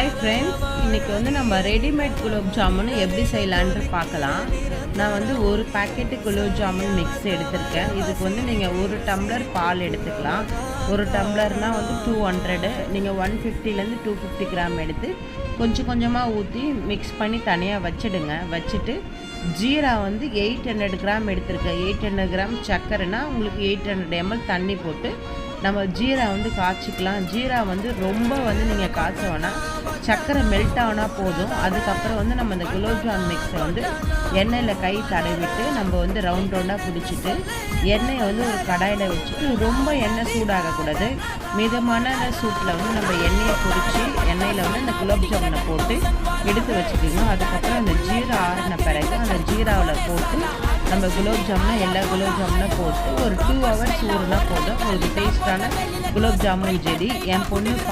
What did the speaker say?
Hi friends இன்றைக்கி வந்து நம்ம ரெடிமேட் குலோப் ஜாமுன் எப்படி செய்யலான்ட்டு பார்க்கலாம். நான் வந்து ஒரு பேக்கெட்டு குலோப் ஜாமுன் மிக்ஸ் எடுத்திருக்கேன். இதுக்கு வந்து நீங்கள் ஒரு டம்ளர் பால் எடுத்துக்கலாம். ஒரு டம்ளர்னால் வந்து டூ ஹண்ட்ரடு நீங்கள் ஒன் ஃபிஃப்டிலேருந்து டூ ஃபிஃப்டி கிராம் எடுத்து கொஞ்சம் கொஞ்சமாக ஊற்றி மிக்ஸ் பண்ணி தனியாக வச்சிடுங்க. வச்சுட்டு ஜீரா வந்து எயிட் ஹண்ட்ரட் கிராம் எடுத்திருக்கேன். எயிட் ஹண்ட்ரட் கிராம் சர்க்கரைனா உங்களுக்கு எயிட் ஹண்ட்ரட் எம்எல் தண்ணி போட்டு நம்ம ஜீரா வந்து காய்ச்சிக்கலாம். ஜீரா வந்து ரொம்ப வந்து நீங்கள் காய்ச்ச வேணால் சர்க்கரை மெல்ட் ஆனால் போதும். அதுக்கப்புறம் வந்து நம்ம இந்த குலோப்ஜாம் மிக்ஸை வந்து எண்ணெயில் கை தடவிட்டு நம்ம வந்து ரவுண்ட் ரவுண்டாக பிடிச்சிட்டு எண்ணெயை வந்து ஒரு கடாயில் வச்சுட்டு ரொம்ப எண்ணெய் சூடாகக்கூடாது. மிதமான சூட்டில் வந்து நம்ம எண்ணெயை பொரித்து எண்ணெயில் வந்து இந்த குலோப்ஜாமுனை போட்டு எடுத்து வச்சுக்கணும். அதுக்கப்புறம் அந்த ஜீரா ஆறின பிறகு சீராவில் போட்டு நம்ம குலோப் ஜாமுனை எல்லா குலோப் ஜாமுனும் போட்டு ஒரு டூ ஹவர்ஸ் ஊறுனா போதும். உங்களுக்கு டேஸ்டான குலோப் ஜாமுன் ஜெடி என் பொண்ணு